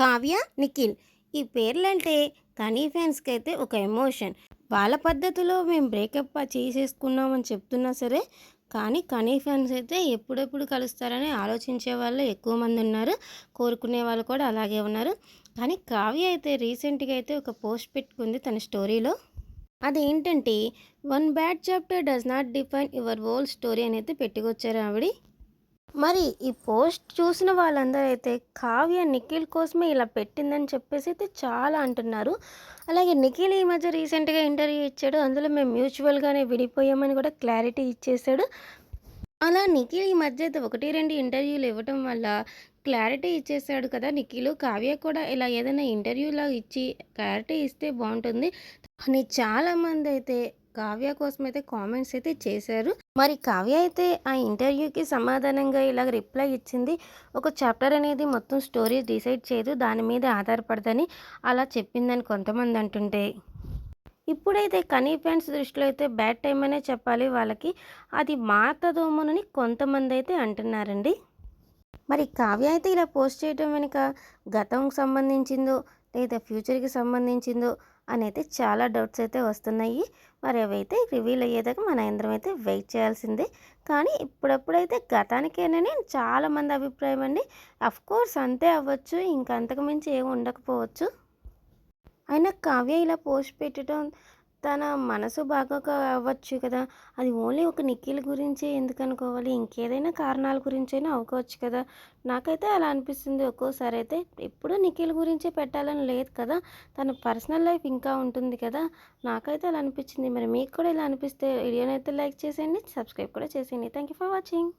కావ్య నిఖిల్. ఈ పేర్లంటే కనీ ఫ్యాన్స్కి అయితే ఒక ఎమోషన్. వాళ్ళ పద్ధతిలో మేము బ్రేకప్ చేసేసుకున్నామని చెప్తున్నా సరే కానీ కనీ ఫ్యాన్స్ అయితే ఎప్పుడెప్పుడు కలుస్తారని ఆలోచించే వాళ్ళు ఎక్కువ మంది ఉన్నారు. కోరుకునే వాళ్ళు కూడా అలాగే ఉన్నారు. కానీ కావ్య అయితే రీసెంట్గా అయితే ఒక పోస్ట్ పెట్టుకుంది తన స్టోరీలో. అదేంటంటే one bad chapter does not define your old story అని అయితే పెట్టుకొచ్చారు ఆవిడ. మరి ఈ పోస్ట్ చూసిన వాళ్ళందరూ అయితే కావ్య నిఖిల్ కోసమే ఇలా పెట్టిందని చెప్పేసి అయితే చాలా అంటున్నారు. అలాగే నిఖిల్ ఈ మధ్య రీసెంట్గా ఇంటర్వ్యూ ఇచ్చాడు. అందులో మేము మ్యూచువల్గానే విడిపోయామని కూడా క్లారిటీ ఇచ్చేసాడు అలా నిఖిల్ ఈ మధ్య అయితే ఒకటి రెండు ఇంటర్వ్యూలు ఇవ్వటం వల్ల క్లారిటీ ఇచ్చేసాడు కదా నిఖిల్. కావ్య కూడా ఇలా ఏదైనా ఇంటర్వ్యూలా ఇచ్చి క్లారిటీ ఇస్తే బాగుంటుంది. అని చాలామంది అయితే కావ్య కోసం అయితే కామెంట్స్ అయితే చేశారు. మరి కావ్య అయితే ఆ ఇంటర్వ్యూకి సమాధానంగా ఇలాగ రిప్లై ఇచ్చింది. ఒక చాప్టర్ అనేది మొత్తం స్టోరీ డిసైడ్ చేయదు. దాని మీద ఆధారపడదని అలా చెప్పిందని కొంతమంది అంటుంటే. ఇప్పుడైతే కనీ ఫ్యాన్స్ దృష్టిలో అయితే బ్యాడ్ టైం అనే చెప్పాలి వాళ్ళకి. అది మాతదోమనని కొంతమంది అయితే అంటున్నారండి. మరి కావ్య అయితే ఇలా పోస్ట్ చేయడం వెనుక గతంకి సంబంధించిందో లేదా ఫ్యూచర్కి సంబంధించిందో అని అయితే చాలా డౌట్స్ అయితే వస్తున్నాయి. మరి అవైతే రివీల్ అయ్యేదాకా మన అందరం అయితే వెయిట్ చేయాల్సిందే. కానీ ఇప్పుడప్పుడైతే గతానికేనని చాలామంది అభిప్రాయం అండి. కోర్స్ అంతే అవ్వచ్చు ఇంకా మించి ఏమి ఉండకపోవచ్చు. అయినా కావ్య ఇలా పోస్ట్ పెట్టడం తన మనసు బాగోక అవ్వచ్చు కదా. అది ఓన్లీ ఒక నిఖిల్ గురించే ఎందుకు అనుకోవాలి? ఇంకేదైనా కారణాల గురించైనా అవ్వచ్చు కదా. నాకైతే అలా అనిపిస్తుంది. ఒక్కోసారి అయితే ఎప్పుడూ నిఖిల్ గురించే పెట్టాలని లేదు కదా. తన పర్సనల్ లైఫ్ ఇంకా ఉంటుంది కదా. నాకైతే అలా అనిపించింది మరి మీకు కూడా ఇలా అనిపిస్తే వీడియోని అయితే లైక్ చేసేయండి సబ్స్క్రైబ్ కూడా చేసేయండి. Thank you for watching.